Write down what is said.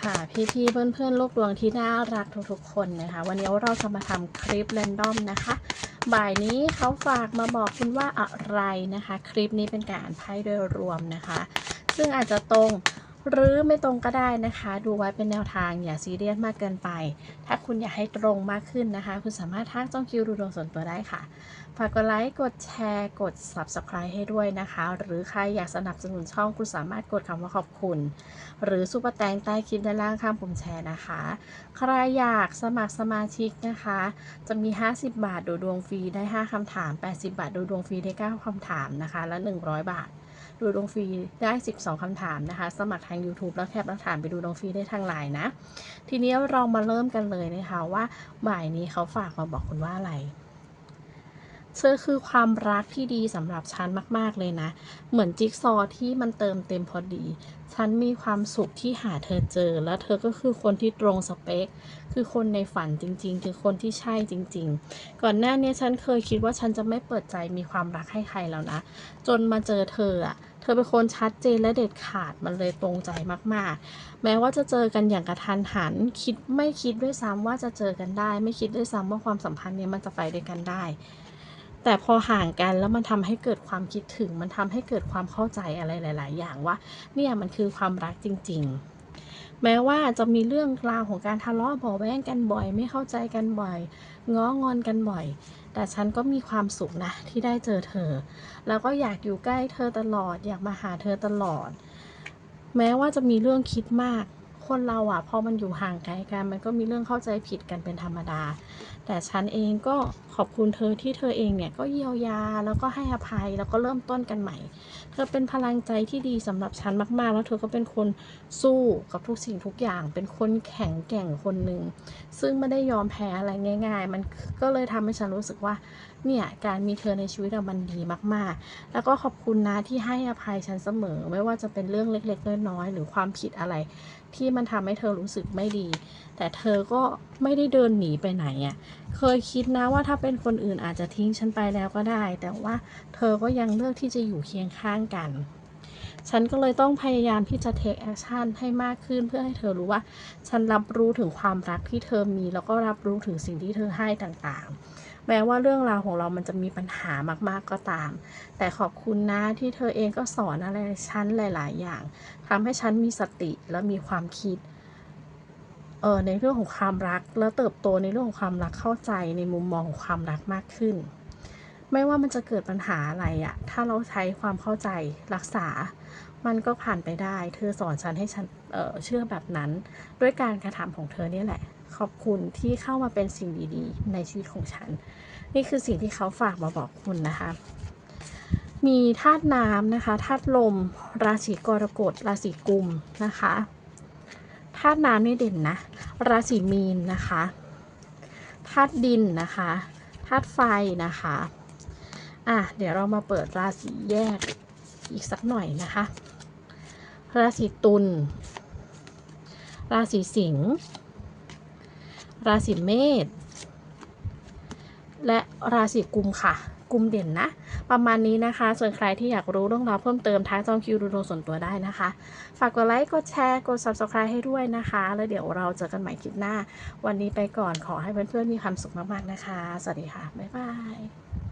ค่ะ พี่พี่ๆเพื่อนเพื่อนๆ ลูกดวงที่น่ารักทุกๆ คนนะคะ วันนี้เราจะมาทำคลิปเรนดอมนะคะ บ่ายนี้เขาฝากมาบอกคุณว่าอะไรนะคะ คลิปนี้เป็นการไพ่โดยรวมนะคะ ซึ่งอาจจะตรง หรือไม่ตรงก็ได้นะคะ ดูไว้เป็นแนวทางอย่าซีเรียสมากเกินไป ถ้าคุณอยากให้ตรงมากขึ้นนะคะ คุณสามารถทักจ้องคิวดูดวงส่วนตัวได้ค่ะฝากกดไลค์กดแชร์กด Subscribe ให้ด้วยนะคะ หรือใครอยากสนับสนุนช่องคุณสามารถกดคำว่าขอบคุณ หรือซุปเปอร์แตงใต้คลิปด้านล่างข้างปุ่มแชร์นะคะ ใครอยากสมัครสมาชิกนะคะ จะมี 50 บาทดูดวงฟรีได้ 5คำถาม 80 บาทดูดวงฟรีได้ 9คำถามนะคะ และ 100 บาท ดูดวงฟรีได้ 12คำถามนะคะ สมัครทาง YouTube แล้วแคปหลักฐามไปดูดวงฟรีได้ทางไลน์นะ ทีนี้เรามาเริ่มกันเลยนะคะว่าบ่ายนี้เขาฝากมาบอกคุณว่าอะไร เธอคือความรักที่ดีสำหรับฉันมาก ๆ เลยนะ เหมือนจิ๊กซอว์ที่มันเติมเต็มพอดี ฉันมีความสุขที่หาเธอเจอ แล้วเธอก็คือคนที่ตรงสเปค คือคนในฝันจริง ๆ คือคนที่ใช่จริง ๆ ก่อนหน้านี้ฉันเคยคิดว่าฉันจะไม่เปิดใจมีความรักให้ใครแล้วนะ จนมาเจอเธออะเธอเป็นคนชัดเจนและเด็ดขาดมันเลยตรงใจมาก ๆ แม้ว่าจะเจอกันอย่างกระทันหัน คิดไม่คิดด้วยซ้ำว่าจะเจอกันได้ ไม่คิดด้วยซ้ำว่าความสัมพันธ์เนี้มันจะไปด้วยกันได้ แต่พอห่างกันแล้วมันทำให้เกิดความคิดถึง มันทำให้เกิดความเข้าใจอะไรหลาย ๆ อย่างว่า เนี่ยมันคือความรักจริง ๆ แม้ว่าจะมีเรื่องราวของการทะเลาะบาะแว้งกันบ่อย ไม่เข้าใจกันบ่อย ง้องอนกันบ่อย แต่ฉันก็มีความสุขนะที่ได้เจอเธอ แล้วก็อยากอยู่ใกล้เธอตลอด อยากมาหาเธอตลอด แม้ว่าจะมีเรื่องคิดมากคนเราอะพอมันอยู่ห่างไกลกันมันก็มีเรื่องเข้าใจผิดกันเป็นธรรมดา แต่ฉันเองก็ขอบคุณเธอที่เธอเองเนี่ยก็เยียวยาแล้วก็ให้อภัยแล้วก็เริ่มต้นกันใหม่ เธอเป็นพลังใจที่ดีสำหรับฉันมากๆ แล้วเธอก็เป็นคนสู้กับทุกสิ่งทุกอย่าง เป็นคนแข็งแกร่งคนหนึ่งซึ่งไม่ได้ยอมแพ้อะไรง่าย ๆ มันก็เลยทำให้ฉันรู้สึกว่าเนี่ยการมีเธอในชีวิตมันดีมากๆ แล้วก็ขอบคุณนะที่ให้อภัยฉันเสมอ ไม่ว่าจะเป็นเรื่องเล็กๆน้อยๆหรือความผิดอะไร ที่มันทำให้เธอรู้สึกไม่ดี แต่เธอก็ไม่ได้เดินหนีไปไหนอะ่ะเคยคิดนะว่าถ้าเป็นคนอื่นอาจจะทิ้งฉันไปแล้วก็ได้ แต่ว่าเธอก็ยังเลือกที่จะอยู่เคียงข้างกัน ฉันก็เลยต้องพยายามที่จะ take action ให้มากขึ้นเพื่อให้เธอรู้ว่า ฉันรับรู้ถึงความรักที่เธอมี แล้วก็รับรู้ถึงสิ่งที่เธอให้ต่างๆ แม้ว่าเรื่องราวของเรามันจะมีปัญหามากๆก็ตาม แต่ขอบคุณนะที่เธอเองก็สอนอะไรฉันหลาย ๆ อย่างทำให้ฉันมีสติและมีความคิด เออในเรื่องของความรัก แล้วเติบโตในเรื่องของความรักเข้าใจในมุมมองของความรักมากขึ้น ไม่ว่ามันจะเกิดปัญหาอะไรอะถ้าเราใช้ความเข้าใจรักษา มันก็ผ่านไปได้ เธอสอนฉันให้ฉันเเชื่อแบบนั้น ด้วยการกระทำของเธอเนี่ยแหละ ขอบคุณที่เข้ามาเป็นสิ่งดีๆ ในชีวิตของฉัน นี่คือสิ่งที่เขาฝากมาบอกคุณนะคะมีธาตุน้ำนะคะธาตุลม ราศีกรกฎราศีกุมนะคะ ธาตุน้ำนี่เด่นนะ ราศีมีนนะคะธาตุดินนะคะธาตุไฟนะคะอะเดี๋ยวเรามาเปิดราศีแยกอีกสักหน่อยนะคะ ราศีตุลราศีสิงห์ราศีเมษ และราศีกุมค่ะกุมเด่นนะ ประมาณนี้นะคะ ส่วนใครที่อยากรู้เรื่องราวเพิ่มเติมทักจองคิวดูดวงส่วนตัวได้นะคะ ฝากกดไลค์ กดแชร์ กด subscribe ให้ด้วยนะคะ แล้วเดี๋ยวเราเจอกันใหม่คลิปหน้า วันนี้ไปก่อนขอให้เพื่อนๆมีความสุขมากๆนะคะ สวัสดีค่ะ บ๊ายบาย